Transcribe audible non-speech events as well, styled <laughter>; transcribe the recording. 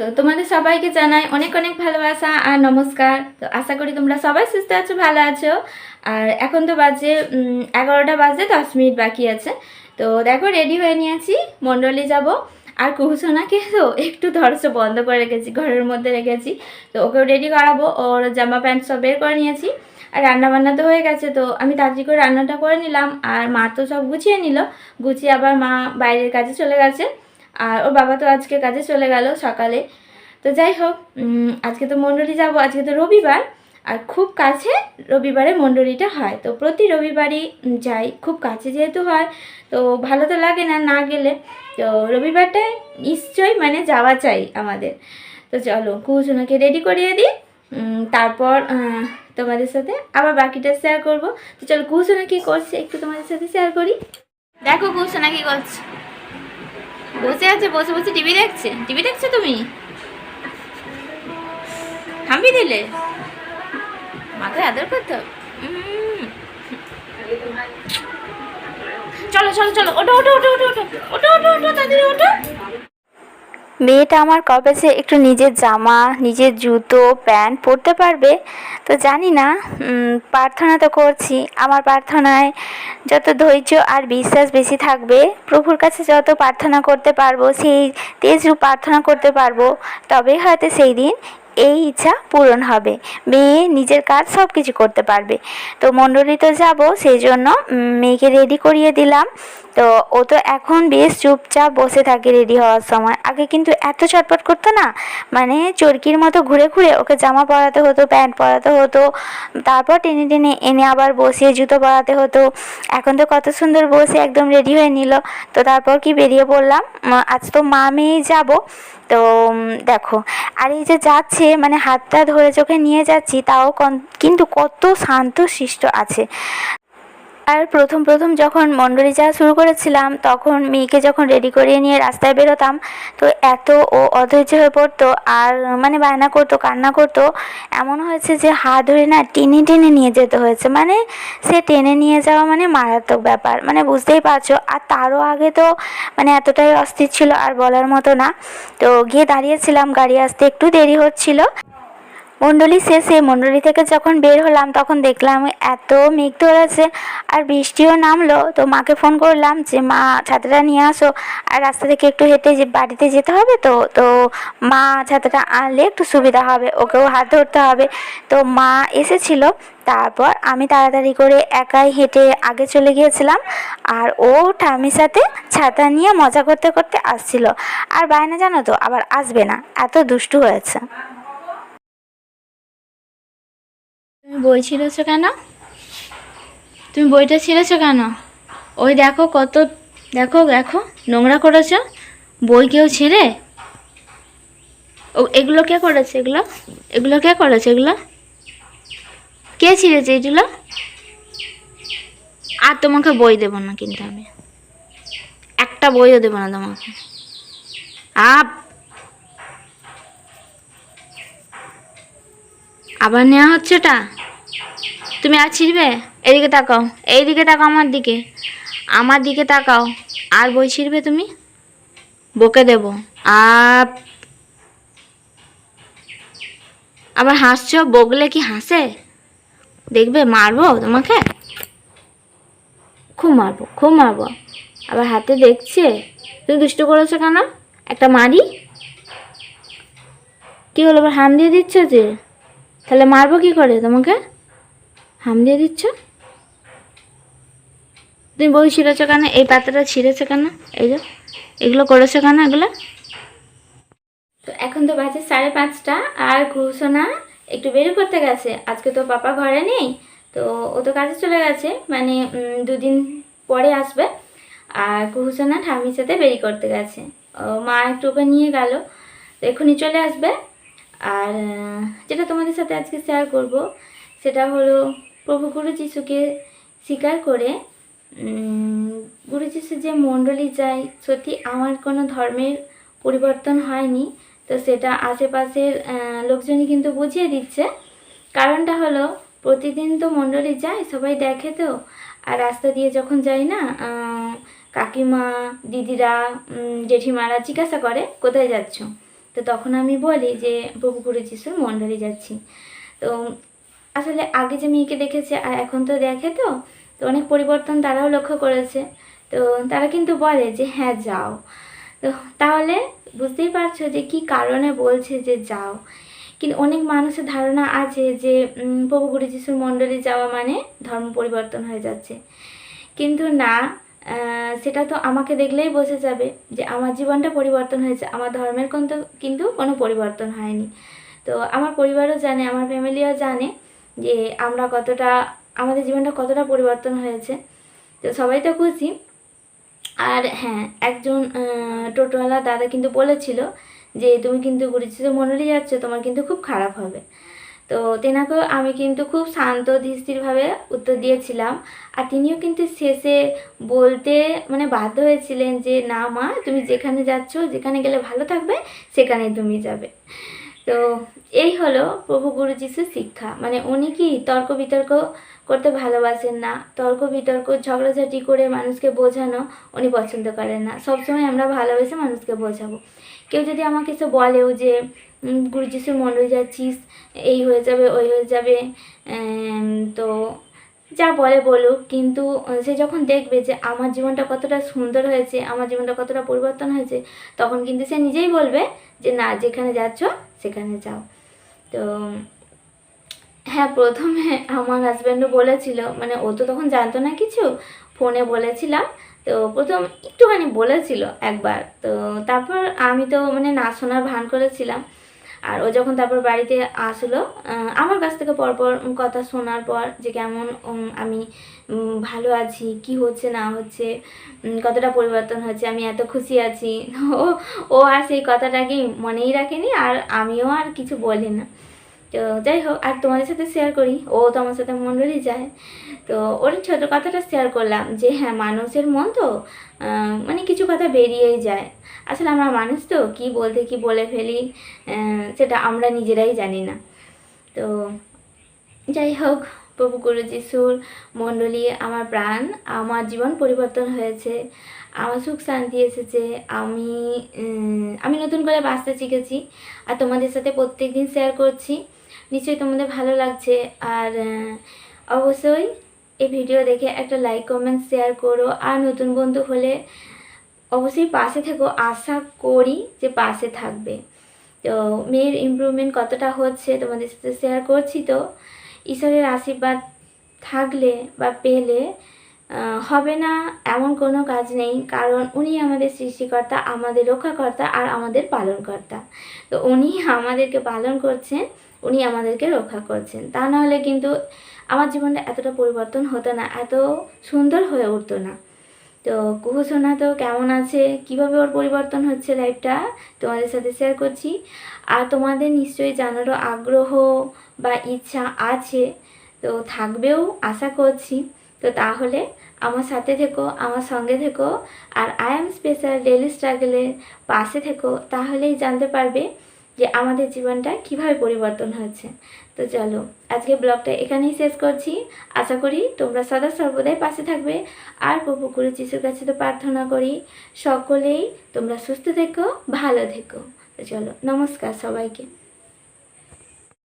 তো তোমাদের সবাইকে জানাই অনেক অনেক ভালোবাসা আর নমস্কার। তো আশা করি তোমরা সবাই সুস্থ আছো, ভালো আছো। আর এখন তো বাজে এগারোটা বাজে, দশ মিনিট বাকি আছে। তো দেখো রেডি হয়ে নিয়েছি, মণ্ডলী যাব। আর কুহুসোনাকে তো একটু ধরছো বন্ধ করে রেখেছি, ঘরের মধ্যে রেখেছি। তো ওকেও রেডি করাবো, ওর জামা প্যান্ট সব বের করে নিয়েছি। আর রান্না বান্না তো হয়ে গেছে, তো আমি তাড়াতাড়ি করে রান্নাটা করে নিলাম। আর মা তো সব গুছিয়ে নিল, গুছিয়ে আবার মা বাইরের কাজে চলে গেছে। আর ওর বাবা তো আজকে কাজে চলে গেল সকালে। তো যাই হোক আজকে তো মণ্ডলী যাব, আজকে তো রবিবার। আর খুব কাছে রবিবারে মণ্ডলীটা হয়। তো প্রতি রবিবারই যাই। খুব কাছে যেহেতু হয়, তো ভালো তো লাগে না না গেলে। তো রবিবারটায় নিশ্চয়ই মানে যাওয়া চাই আমাদের। তো চলো কুহুসোনাকে রেডি করিয়ে দিই। তারপর তোমাদের সাথে আবার বাকিটা শেয়ার করব। তো চলো কুহুসোনা কী করছে? একটু তোমাদের সাথে শেয়ার করি। দেখো কুহুসোনা কী করছে। বসে আছে, বসে বসে টিভি দেখছে? টিভি দেখছ তুমি? থামিয়ে দিলে? মাথায় আদর করতে। চলো চলো চলো ওটো ওটো ওটো ওটো ওটো ওটো ওটো ওটো তাদের ওটো মেয়েটা আমার কবে যে একটু নিজের জামা, নিজের জুতো, প্যান্ট পরতে পারবে, তো জানি না। প্রার্থনা তো করছি। আমার প্রার্থনায় যত ধৈর্য আর বিশ্বাস বেশি থাকবে, প্রভুর কাছে যত প্রার্থনা করতে পারব, সেই তেজরূপ প্রার্থনা করতে পারব তবেই হয়তো সেই দিন এই ইচ্ছা পূরণ হবে। মেয়ে নিজের কাজ সব কিছু করতে পারবে। তো মণ্ডলী তো যাব সেই জন্য মেয়েকে রেডি করিয়ে দিলাম। তো ও তো এখন বেশ চুপচাপ বসে থাকে রেডি হওয়ার সময়। আগে কিন্তু এত চটপট করতো না। মানে চরকির মতো ঘুরে ঘুরে ওকে জামা পরাতে হতো, প্যান্ট পরাতে হতো, তারপর টেনে টেনে এনে আবার বসিয়ে জুতো পরাতে হতো। এখন তো কত সুন্দর বসে একদম রেডি হয়ে নিল। তো তারপর কি বেরিয়ে পড়লাম? আজ তো মা মেয়েই যাব। তো দেখো, আর এই যে যাচ্ছে মানে হাতটা ধরে চোখে নিয়ে যাচ্ছি তাও কিন্তু কত শান্ত শিষ্ট আছে। আর প্রথম প্রথম যখন মণ্ডলী যাওয়া শুরু করেছিলাম, তখন মেয়েকে যখন রেডি করিয়ে নিয়ে রাস্তায় বেরোতাম, তো এত ও অধৈর্য হয়ে পড়তো আর মানে বায়না করতো, কান্না করতো। এমন হয়েছে যে হাত ধরে না টেনে টেনে নিয়ে যেতে হয়েছে। মানে সে টেনে নিয়ে যাওয়া মানে মারাত্মক ব্যাপার। মানে বুঝতেই পারছ। আর তারও আগে তো মানে এতটাই অস্থির ছিল আর বলার মতো না। তো গিয়ে দাঁড়িয়েছিলাম, গাড়ি আসতে একটু দেরি হচ্ছিল। মণ্ডলী শেষে, মণ্ডলী থেকে যখন বের হলাম, তখন দেখলাম এত মেঘ ধরেছে আর বৃষ্টিও নামলো। তো মাকে ফোন করলাম যে, মা, ছাতাটা নিয়ে আসো। আর রাস্তা থেকে একটু হেঁটে যে, বাড়িতে যেতে হবে তো তো মা ছাতাটা আনলে একটু সুবিধা হবে, ওকেও হাত ধরতে হবে। তো মা এসেছিল, তারপর আমি তাড়াতাড়ি করে একাই হেঁটে আগে চলে গিয়েছিলাম। আর ও ঠামির সাথে ছাতা নিয়ে মজা করতে করতে আসছিল। আর বায়না জানো তো, আবার আসবে না, এত দুষ্টু হয়েছে। বই ছিঁড়েছো কেন? তুমি বইটা ছিঁড়েছো কেন? ওই দেখো কত, দেখো দেখো, নোংরা করেছ। বই কেউ ছিঁড়ে? ও, এগুলো কে করেছে এগুলো? এগুলো কে করেছে এগুলো? কে ছিঁড়েছে এগুলো? আর তোমাকে বই দেবো না কিন্তু আমি। একটা বইও দেবো না তোমাকে। আপ। আবার নেওয়া হচ্ছে ওটা? তুমি আর ছিড়বে? এদিকে তাকাও। এইদিকে তাকাও আমার দিকে। আমার দিকে তাকাও। আর বই ছিঁড়বে তুমি? বকে দেব। আপ। আবার হাসছো? বগলে কি হাসে? দেখবে? মারবো তোমাকে? খুব মারবো খুব মারবো। আবার হাতে দেখছে? তুমি দুষ্ট করেছ কেন? একটা মারি? কি হলো? আবার হাম দিয়ে দিচ্ছ যে? তাহলে মারবো কি করে তোমাকে? হাম দিয়ে দিচ্ছ? তুমি বই ছিঁড়েছো কেন? এই পাতাটা ছিঁড়েছো কেন? এই যে, এগুলো করেছ কেন এগুলো? তো এখন তো বাজে সাড়ে পাঁচটা, আর ঘুষণা একটু বেরিয়ে করতে গেছে। আজকে তো পাপা ঘরে নেই, তো ও তো কাজে চলে গেছে মানে দুদিন পরে আসবে। আর কুহুসোনা ঠামির সাথে বেরি করতে গেছে। ও মা একটু ওকে নিয়ে গেল, তো এক্ষুনি চলে আসবে। আর যেটা তোমাদের সাথে আজকে শেয়ার করব, সেটা হলো প্রভু গুরু যিশুকে স্বীকার করে গুরু যিশু যে মণ্ডলী যায়, সত্যি আমার কোনো ধর্মের পরিবর্তন হয়নি। তো সেটা আশেপাশের লোকজনই কিন্তু বুঝিয়ে দিচ্ছে। কারণটা হলো, প্রতিদিন তো মণ্ডলী যায়, সবাই দেখে তো। আর রাস্তা দিয়ে যখন যাই না কাকিমা, দিদিরা জেঠিমারা জিজ্ঞাসা করে, কোথায় যাচ্ছ? তো তখন আমি বলি যে, প্রভু গুরু যিশুর মণ্ডলে যাচ্ছি। তো আসলে আগে যে মেয়েকে দেখেছে, আর এখন তো দেখে তো তো অনেক পরিবর্তন তারাও লক্ষ্য করেছে। তো তারা কিন্তু বলে যে হ্যাঁ যাও। তো তাহলে বুঝতেই পারছ যে কি কারণে বলছে যে যাও। কিন্তু অনেক মানুষের ধারণা আছে যে প্রভু গুরু যিশুর মণ্ডলে যাওয়া মানে ধর্ম পরিবর্তন হয়ে যাচ্ছে। কিন্তু না সেটা তো আমাকে দেখলেই বোঝা যাবে যে আমার জীবনটা পরিবর্তন হয়েছে। আমার ধর্মের কিন্তু কিন্তু কোনো পরিবর্তন হয়নি। তো আমার পরিবারও জানে, আমার ফ্যামিলিও জানে যে আমরা কতটা, আমাদের জীবনটা কতটা পরিবর্তন হয়েছে। তো সবাই তো খুশি। আর হ্যাঁ একজন টোটোওয়ালা দাদা কিন্তু বলেছিল যে, তুমি কিন্তু গুরুজিৎ মন্ডলে যাচ্ছ, তোমার কিন্তু খুব খারাপ হবে। তো তেনাকেও আমি কিন্তু খুব শান্ত ধীরস্থিরভাবে উত্তর দিয়েছিলাম। আর তিনিও কিন্তু শেষে বলতে মানে বাধ্য হয়েছিলেন যে, না মা, তুমি যেখানে যাচ্ছ, যেখানে গেলে ভালো থাকবে সেখানে তুমি যাবে। তো এই হলো প্রভু গুরু যিশুর শিক্ষা। মানে উনি কি তর্ক বিতর্ক করতে ভালোবাসেন না? তর্ক বিতর্ক ঝগড়াঝাটি করে মানুষকে বোঝানো উনি পছন্দ করেন না। সবসময় আমরা ভালোবেসে মানুষকে বোঝাবো। কেউ যদি আমাকে এসে বলেও যে উম, গুরু যিশুর মন্ডল যাচ্ছিস এই হয়ে যাবে ওই হয়ে যাবে তো যা বলে বলুক। কিন্তু সে যখন দেখবে যে আমার জীবনটা কতটা সুন্দর হয়েছে আমার জীবনটা কতটা পরিবর্তন হয়েছে তখন কিন্তু সে নিজেই বলবে যে না যেখানে যাচ্ছ সেখানে যাও। তো হ্যাঁ প্রথমে আমার হাজব্যান্ডও বলেছিল মানে ও তো তখন জানতো না কিছু ফোনে বলেছিলাম। তো প্রথম একটুখানি বলেছিল একবার। তো তারপর আমি তো মানে না শোনার ভান করেছিলাম। আর ও যখন তারপর বাড়িতে আসলো আমার কাছ থেকে পরপর কথা শোনার পর যে কেমন আমি ভালো আছি, কি হচ্ছে, না হচ্ছে কতটা পরিবর্তন হচ্ছে আমি এত খুশি আছি। <laughs> ও ও আর সেই কথাটাকে মনেই রাখেনি আর আমিও আর কিছু বলি না তো যাই হোক, আর তোমাদের সাথে শেয়ার করি, ও তো আমার সাথে মণ্ডলই যায়। তো ওর ছোটো কথাটা শেয়ার করলাম যে হ্যাঁ মানুষের মন তো মানে কিছু কথা বেরিয়েই যায়। আসলে আমরা মানুষ তো, কি বলতে কি বলে ফেলি সেটা আমরা নিজেরাই জানি না। তো যাই হোক, প্রভু গুরু যিশুর মণ্ডলী, আমার প্রাণ, আমার জীবন পরিবর্তন হয়েছে। আমার সুখ শান্তি এসেছে। আমি আমি নতুন করে বাঁচতে শিখেছি। আর তোমাদের সাথে প্রত্যেক দিন শেয়ার করছি। নিশ্চয়ই তোমাদের ভালো লাগছে। আর অবশ্যই এই ভিডিও দেখে একটা লাইক কমেন্ট শেয়ার করো। আর নতুন বন্ধু হলে অবশ্যই পাশে থেকো। আশা করি যে পাশে থাকবে। তো মেয়ের ইমপ্রুভমেন্ট কতটা হচ্ছে তোমাদের সাথে শেয়ার করছি তো। ঈশ্বরের আশীর্বাদ থাকলে বা পেলে হবে না এমন কোনো কাজ নেই। কারণ উনি আমাদের সৃষ্টিকর্তা, আমাদের রক্ষাকর্তা আর আমাদের পালনকর্তা। তো উনি আমাদেরকে পালন করছেন, উনি আমাদেরকে রক্ষা করছেন। তা নাহলে কিন্তু জীবনটা এতটা পরিবর্তন হতো না, এত সুন্দর হয়ে উঠতো না। তো কুহু সোনা তো কেমন আছে? কীভাবে ওর পরিবর্তন হচ্ছে লাইফটা তোমাদের সাথে শেয়ার করছি। আর তোমাদের নিশ্চয়ই জানারও আগ্রহ বা ইচ্ছা আছে, তো থাকবেও আশা করছি। তো তাহলে আমার সাথে থেকো, আমার সঙ্গে থেকো। আর আই এম স্পেশাল ডেলি স্ট্রাগলের পাশে থেকো, তাহলেই জানতে পারবে যে আমাদের জীবনটা কীভাবে পরিবর্তন হয়েছে। তো চলো আজকে ব্লগটা এখানেই শেষ করছি। আশা করি তোমরা সদা সর্বদাই পাশে থাকবে। আর প্রভু গুরু যিশুর কাছে তো প্রার্থনা করি, সকলেই তোমরা সুস্থ থেকো, ভালো থেকো। তো চলো, নমস্কার সবাইকে।